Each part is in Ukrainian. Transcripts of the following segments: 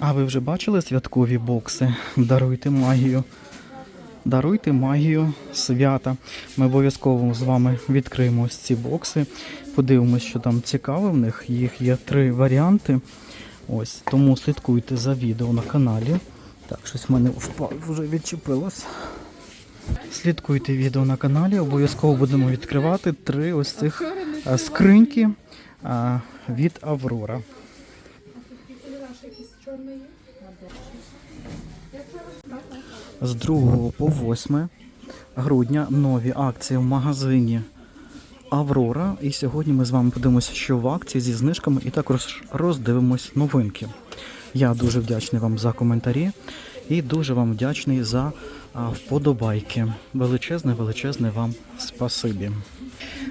А ви вже бачили святкові бокси? Даруйте магію. Даруйте магію свята. Ми обов'язково з вами відкриємо ось ці бокси. Подивимось, що там цікаве в них. Їх є три варіанти. Ось, тому слідкуйте за відео на каналі. Так, щось в мене впав, вже відчепилось. Слідкуйте відео на каналі, обов'язково будемо відкривати три ось цих е, скриньки е, від Аврора. З 2 по 8 грудня нові акції в магазині Аврора. І сьогодні ми з вами подивимося, що в акції зі знижками, і також роздивимось новинки. Я дуже вдячний вам за коментарі і дуже вам вдячний за вподобайки. Величезне, величезне вам спасибі.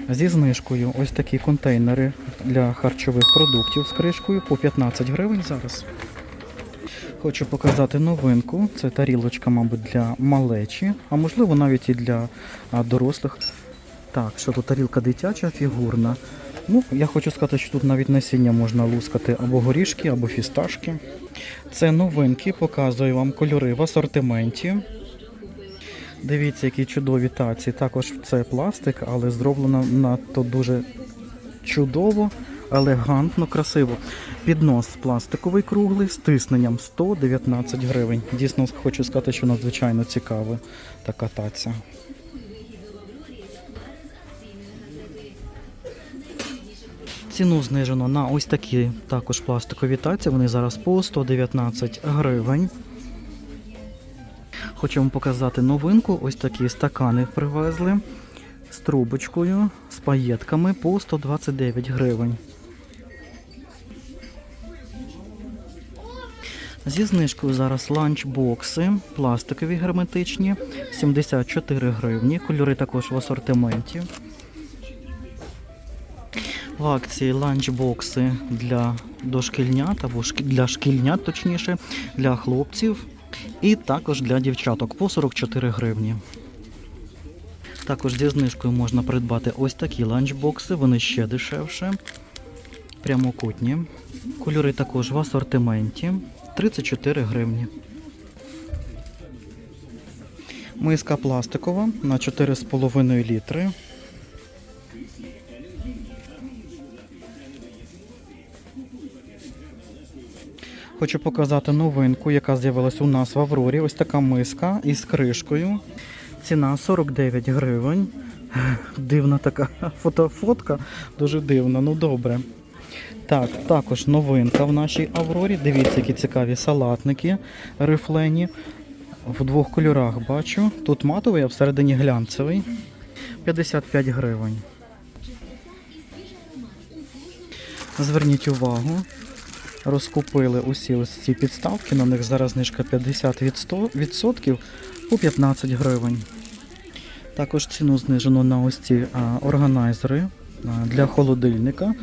Зі знижкою ось такі контейнери для харчових продуктів з кришкою по 15 гривень зараз. Хочу показати новинку. Це тарілочка, мабуть, для малечі, а можливо навіть і для дорослих. Так, що тут тарілка дитяча, фігурна. Ну, я хочу сказати, що тут навіть насіння можна лускати або горішки, або фісташки. Це новинки, показую вам кольори в асортименті. Дивіться, які чудові таці. Також це пластик, але зроблено надто дуже чудово, елегантно, красиво. Піднос пластиковий круглий з тисненням 119 гривень. Дійсно, хочу сказати, що надзвичайно цікава така таця. Ціну знижено на ось такі також пластикові таці. Вони зараз по 119 гривень. Хочу вам показати новинку. Ось такі стакани привезли з трубочкою, з паєтками по 129 гривень. Зі знижкою зараз ланчбокси, пластикові герметичні, 74 гривні. Кольори також в асортименті. В акції ланчбокси для дошкільнят або для шкільнят, точніше, для хлопців і також для дівчаток по 44 гривні. Також зі знижкою можна придбати ось такі ланчбокси, вони ще дешевше. Прямокутні. Кольори також в асортименті 34 гривні. Миска пластикова на 4,5 літри. Хочу показати новинку, яка з'явилась у нас в Аврорі. Ось така миска із кришкою. Ціна 49 гривень. Дивна така фото, фотка, дуже дивна, ну добре. Так, також новинка в нашій Аврорі. Дивіться, які цікаві салатники рифлені. В двох кольорах бачу. Тут матовий, а всередині глянцевий. 55 гривень. Зверніть увагу, розкупили усі ось ці підставки, на них зараз знижка 50 від 100 відсотків по 15 гривень. Також ціну знижено на ось ці органайзери для холодильника.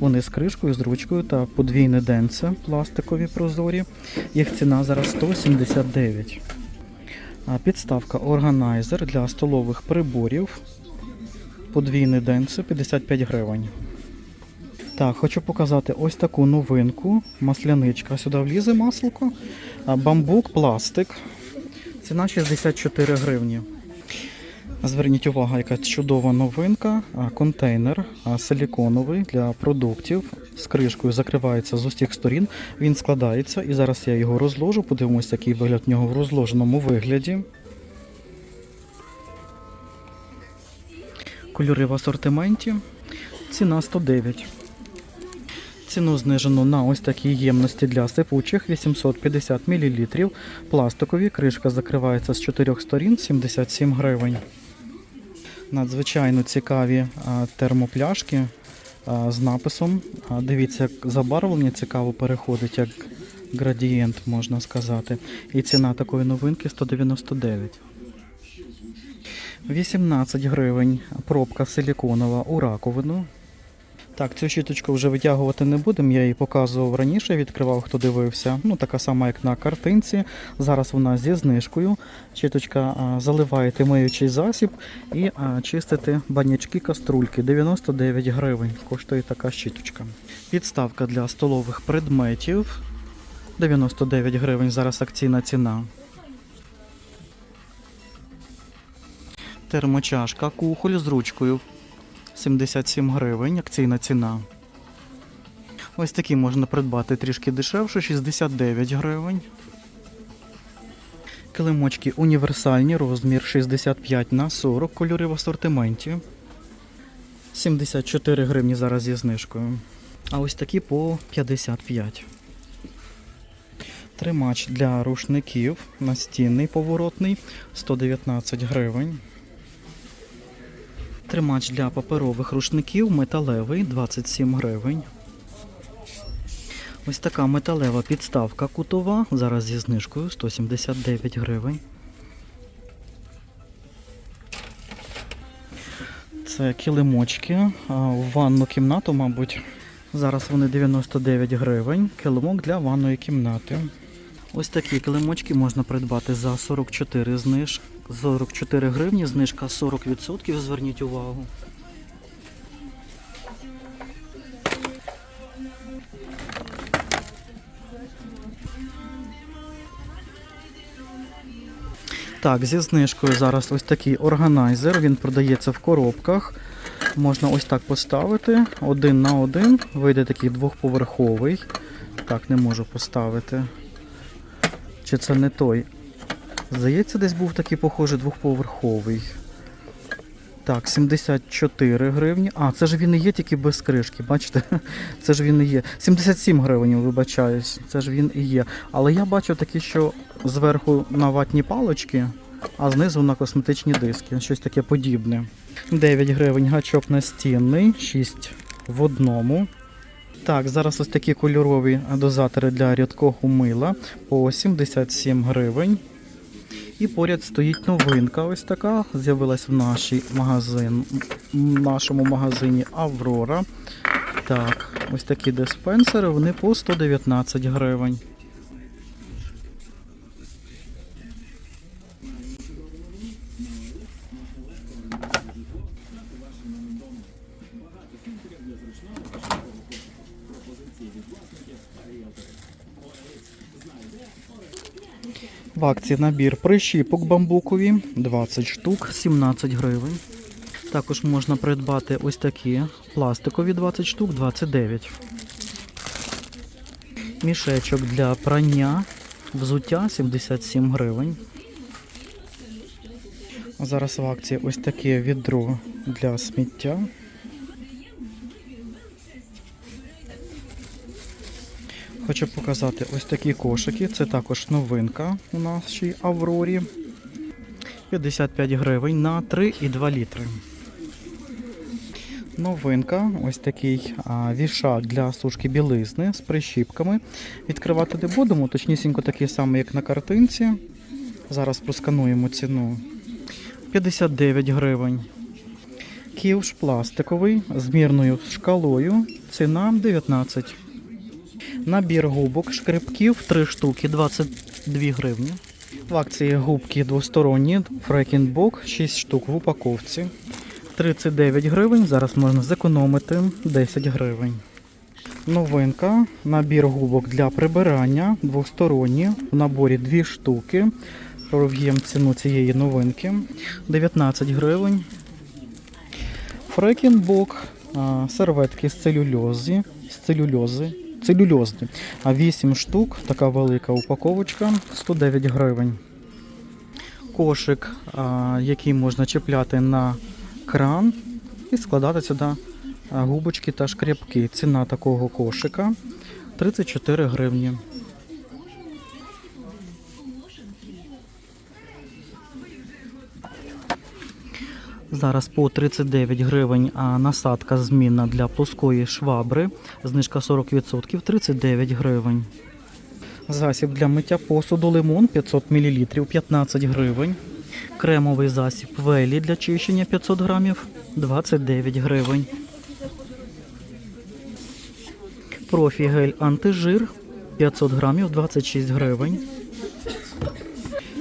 Вони з кришкою, з ручкою та подвійне денце пластикові прозорі. Їх ціна зараз 179. А, Підставка органайзер для столових приборів. Подвійне денце 55 гривень. Так, хочу показати ось таку новинку. Масляничка. Сюди влізе масло. Бамбук, пластик. Ціна 64 гривні. Зверніть увагу, яка чудова новинка. Контейнер силіконовий для продуктів з кришкою закривається з усіх сторін. Він складається і зараз я його розложу. Подивимося, який вигляд в нього в розложеному вигляді. Кольори в асортименті. Ціна 109. Ціну знижено на ось такі ємності для сипучих 850 мл. Пластикові. Кришка закривається з чотирьох сторін 77 гривень. Надзвичайно цікаві термопляшки з написом. Дивіться, як забарвлення цікаво переходить, як градієнт, можна сказати. І ціна такої новинки 199. 18 гривень пробка силіконова у раковину. Так, цю щіточку вже витягувати не будемо. Я її показував раніше, відкривав, хто дивився. Ну, така сама, як на картинці. Зараз вона зі знижкою. Щіточка заливаєте миючий засіб і чистите банячки каструльки. 99 гривень коштує така щіточка. Підставка для столових предметів. 99 гривень зараз акційна ціна. Термочашка кухоль з ручкою 77 гривень, акційна ціна. Ось такі можна придбати трішки дешевше, 69 гривень. Килимочки універсальні, розмір 65 на 40, кольори в асортименті. 74 гривні зараз зі знижкою. А ось такі по 55. Тримач для рушників настінний поворотний 119 гривень. Тримач для паперових рушників металевий 27 гривень. Ось така металева підставка кутова, зараз зі знижкою 179 гривень. Це килимочки в ванну кімнату, мабуть. Зараз вони 99 гривень. Килимок для ванної кімнати. Ось такі килимочки можна придбати за 44 зниж... 44 гривні, знижка 40%, зверніть увагу. Так, зі знижкою зараз ось такий органайзер. Він продається в коробках. Можна ось так поставити. Один на один. Вийде такий двохповерховий. Так, не можу поставити. Чи це не той? Здається, десь був такий похожий двохповерховий. Так, 74 гривні. А, це ж він і є тільки без кришки, бачите? Це ж він і є. 77 гривень, вибачаюсь. Це ж він і є. Але я бачу такі, що зверху на ватні палочки, а знизу на косметичні диски. Щось таке подібне. 9 гривень гачок настінний, 6 в одному. Так, зараз ось такі кольорові дозатори для рідкого мила по 77 гривень. І поряд стоїть новинка. Ось така. З'явилась в нашій магазин, в нашому магазині Аврора. Так, ось такі диспенсери, вони по 119 гривень. В акції набір прищіпок бамбукові 20 штук, 17 гривень. Також можна придбати ось такі пластикові 20 штук, 29. Мішечок для прання, взуття 77 гривень. Зараз в акції ось таке відро для сміття. Хочу показати ось такі кошики. Це також новинка у нашій Аврорі. 55 гривень на 3,2 літри. Новинка, ось такий а, вішак для сушки білизни з прищіпками. Відкривати не будемо, точнісінько такий самий, як на картинці. Зараз проскануємо ціну. 59 гривень. Ківш пластиковий з мірною шкалою. Ціна 19. Набір губок шкребків 3 штуки 22 гривні. В акції губки двосторонні, фрекінбок 6 штук в упаковці. 39 гривень. Зараз можна зекономити 10 гривень. Новинка. Набір губок для прибирання двосторонні. В наборі 2 штуки. Пров'єм ціну цієї новинки. 19 гривень. Фрекінбок. Серветки з целюльози. З целюльози. Целюльозні. А 8 штук, така велика упаковочка, 109 гривень. Кошик, який можна чіпляти на кран і складати сюди губочки та шкрябки. Ціна такого кошика 34 гривні. Зараз по 39 гривень насадка змінна для плоскої швабри. Знижка 40%, 39 гривень. Засіб для миття посуду лимон 500 мл 15 гривень. Кремовий засіб велі для чищення 500 грамів 29 гривень. Профі гель антижир 500 грамів 26 гривень.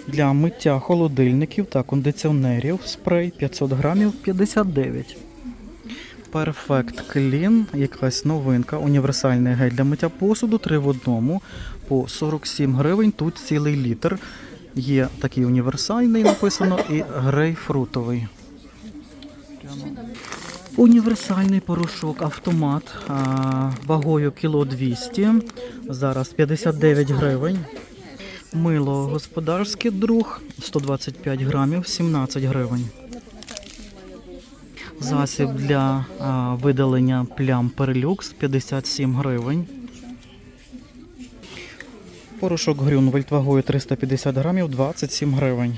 Для миття холодильників та кондиціонерів спрей 500 грамів 59. Perfect Clean, якась новинка, універсальний гель для миття посуду, 3 в одному по 47 гривень. Тут цілий літр. Є такий універсальний написано і грейпфрутовий. Універсальний порошок автомат а, вагою кіло 200. Зараз 59 гривень. Мило господарський друг 125 грамів, 17 гривень. Засіб для а, видалення плям перлюкс 57 гривень. Порошок Грюнвельд вагою 350 грамів 27 гривень.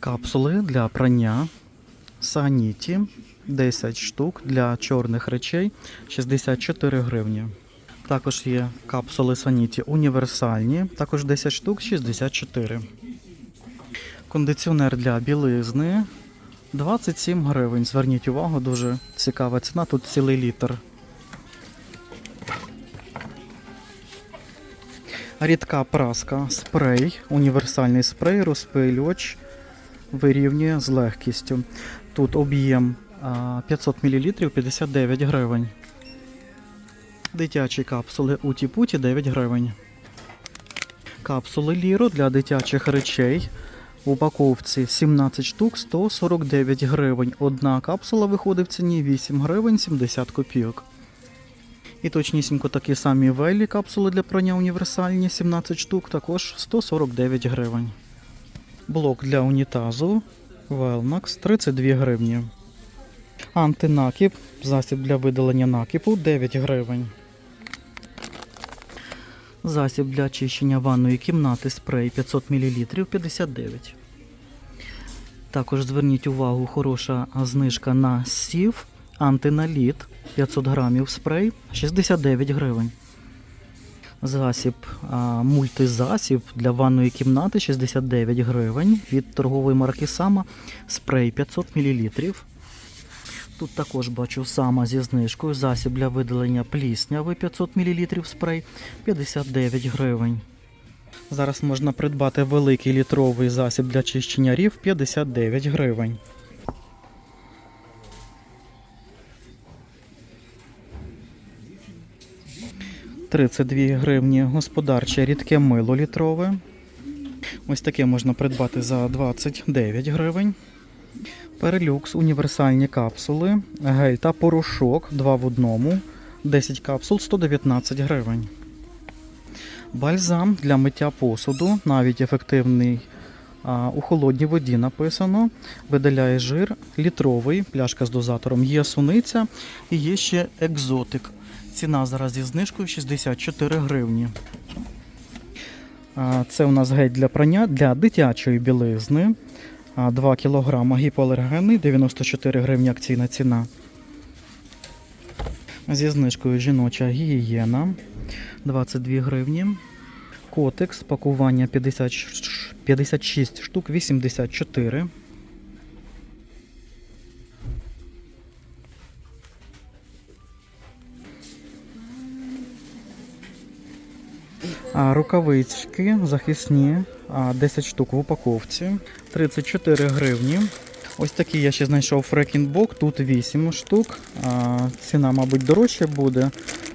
Капсули для прання Саніті 10 штук для чорних речей 64 гривні. Також є капсули Саніті універсальні, також 10 штук 64. Кондиціонер для білизни 27 гривень. Зверніть увагу, дуже цікава ціна, тут цілий літр. Рідка праска, спрей, універсальний спрей, розпилювач вирівнює з легкістю. Тут об'єм 500 мл 59 гривень. Дитячі капсули Уті-Путі 9 гривень. Капсули Ліро для дитячих речей. В упаковці 17 штук 149 гривень. Одна капсула виходить в ціні 8 гривень 70 копійок. І точнісінько такі самі велі капсули для прання універсальні 17 штук, також 149 гривень. Блок для унітазу Велмакс 32 гривні. Антинакіп, засіб для видалення накипу 9 гривень. Засіб для очищення ванної кімнати спрей 500 мл 59. Також зверніть увагу, хороша знижка на сів антиналіт 500 грамів спрей 69 гривень. Засіб а, мультизасіб для ванної кімнати 69 гривень від торгової марки Сама спрей 500 мл. Тут також бачу сама зі знижкою. Засіб для видалення плісняви 500 мл спрей 59 гривень. Зараз можна придбати великий літровий засіб для чищення рів 59 гривень. – 32 гривні господарче рідке мило літрове. Ось таке можна придбати за 29 гривень. Перелюкс, універсальні капсули, гель та порошок 2 в одному, 10 капсул 119 гривень. Бальзам для миття посуду, навіть ефективний у холодній воді написано. Видаляє жир, літровий, пляшка з дозатором. Є суниця і є ще екзотик. Ціна зараз зі знижкою 64 гривні. Це у нас гель для прання для дитячої білизни. А, 2 кг гіпоалергенний, 94 гривні акційна ціна. Зі знижкою жіноча гігієна 22 гривні. Котекс, пакування 50, 56 штук, 84. А, рукавички захисні, 10 штук в упаковці, 34 гривні. Ось такий я ще знайшов фрекінбок, тут 8 штук. Ціна, мабуть, дорожча буде.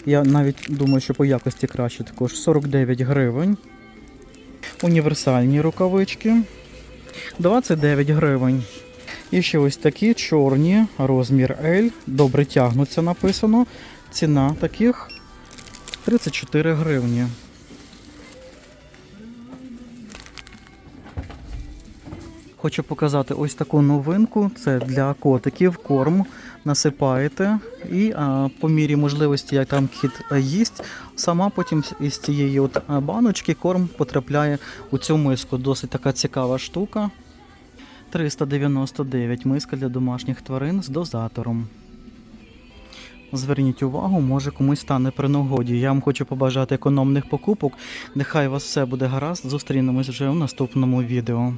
Я навіть думаю, що по якості краще також 49 гривень. Універсальні рукавички 29 гривень. І ще ось такі чорні, розмір L, добре тягнуться написано. Ціна таких 34 гривні. Хочу показати ось таку новинку. Це для котиків корм. Насипаєте і а, по мірі можливості, як там кіт їсть, сама потім із цієї от баночки корм потрапляє у цю миску. Досить така цікава штука. 399 миска для домашніх тварин з дозатором. Зверніть увагу, може комусь стане при нагоді. Я вам хочу побажати економних покупок. Нехай у вас все буде гаразд. Зустрінемось вже в наступному відео.